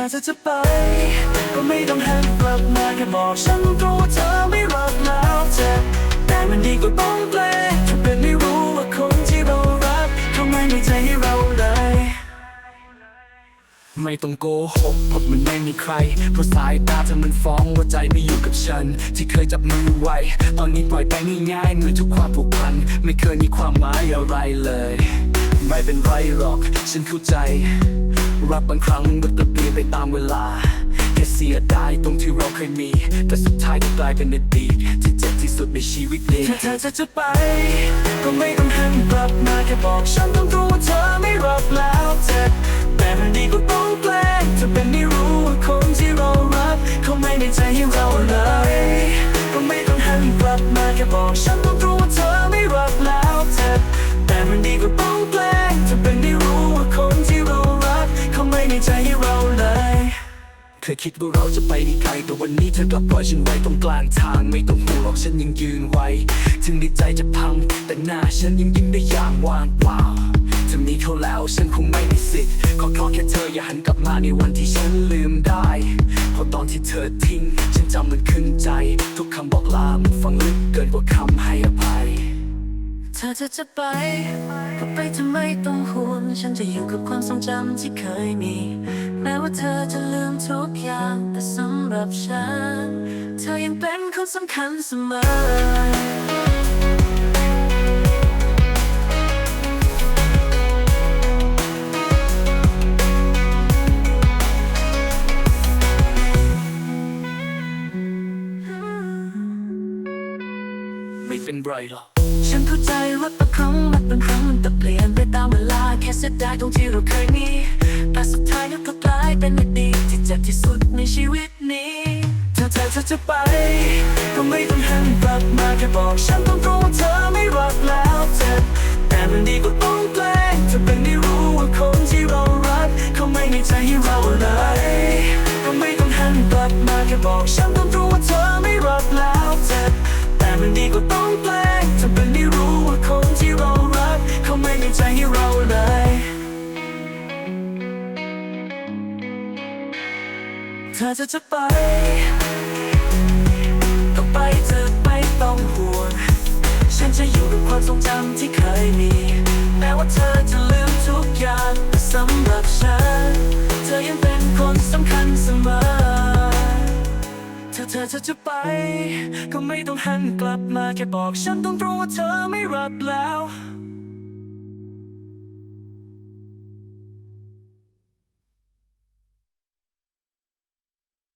ถ้าเธอจะไป ก็ไม่ต้องหันกลับมาแค่บอกฉันตรงว่าเธอไม่รักแล้วเจ็บแต่มันดีกว่าต้องแปลถ้าเป็นไม่รู้ว่าคนที่เรารักเขาไม่มีใจให้เราเลยไม่ต้องโกหกเพราะมันไม่มีใคร เพราะสายตาเธอมันฟ้องว่าใจไม่อยู่กับฉัน ที่เคยจับมือไว้ ตอนนี้ปล่อยไปง่ายๆเหมือนทุกความผูกพัน ไม่เคยมีความหมายอะไรเลย ไม่เป็นไรหรอก ฉันเข้าใจ รักบางครั้งมันก็เปลี่ยนไปตามเวลาแค่เสียดายตรงที่เราเคยมี แต่สุดท้ายก็กลายเป็นอดีตที่เจ็บที่สุดในชีวิตนี้ถ้าเธอจะจะไป ก็ไม่ต้องหันกลับมาแค่บอกฉันต้องรู้ว่าเธอไม่รักแล้วเจ็บแต่มันดีกว่าต้องแกล้งเธอเป็นไม่รู้ว่าคนที่เรารักเขาไม่ในใจให้เราเลย เราเลยเคยคิดว่าเราจะไปได้ไกล แต่วันนี้เธอกลับปล่อยฉันไว้ตรงกลางทาง ไม่ต้องห่วงหรอกฉันยังยืนไว้ ถึงในใจจะพัง แต่หน้าฉันยังยิ้มได้อย่างว่างเปล่าถ้ามีเขาแล้วฉันคงไม่มีสิทธิ์ขอขอแค่เธออย่าหันกลับมาในวันที่ฉันลืมได้เพราะตอนที่เธอทิ้ง ฉันจำมันขึ้นใจ ทุกคำบอกลามันฟังลึกเกินกว่าคำให้อภัยเธอจะจะไปก็ไปทำไมต้องห่วง ฉันจะอยู่กับความทรงจำที่เคยมี ว่าเธอจะลืมทุกอย่างแต่สำหรับฉัน เธอยังเป็นคนสำคัญเสมอไม่เป็นไรหรอกฉันเข้าใจว่าบางครั้งรักบางครั้งมันจะเปลี่ยนไปตามเวลาแค่เสียดายตรงที่เราเคยมี จะไป ก็ไม่ต้องหันกลับมาแค่บอกฉันต้องรู้ว่าเธอไม่รักแล้วเจ็บแต่มันดีกว่าต้องแกล้งเธอเป็นได้รู้ว่าคนที่เรารัก เขาไม่มีใจให้เราเลย ก็ไม่ต้องหันกลับมาแค่บอกฉันต้องรู้ว่าเธอไม่รักแล้วเจ็บแต่มันดีกว่าต้องแกล้งเธอเป็นได้รู้ว่าคนที่เรารัก เขาไม่มีใจให้เราเลยเธอจะจะไป คนสำคัญเสมอ ถ้าเธอจะจะไป ก็ไม่ต้องหันกลับมาแค่บอกฉันตรงๆว่าเธอไม่รับแล้ว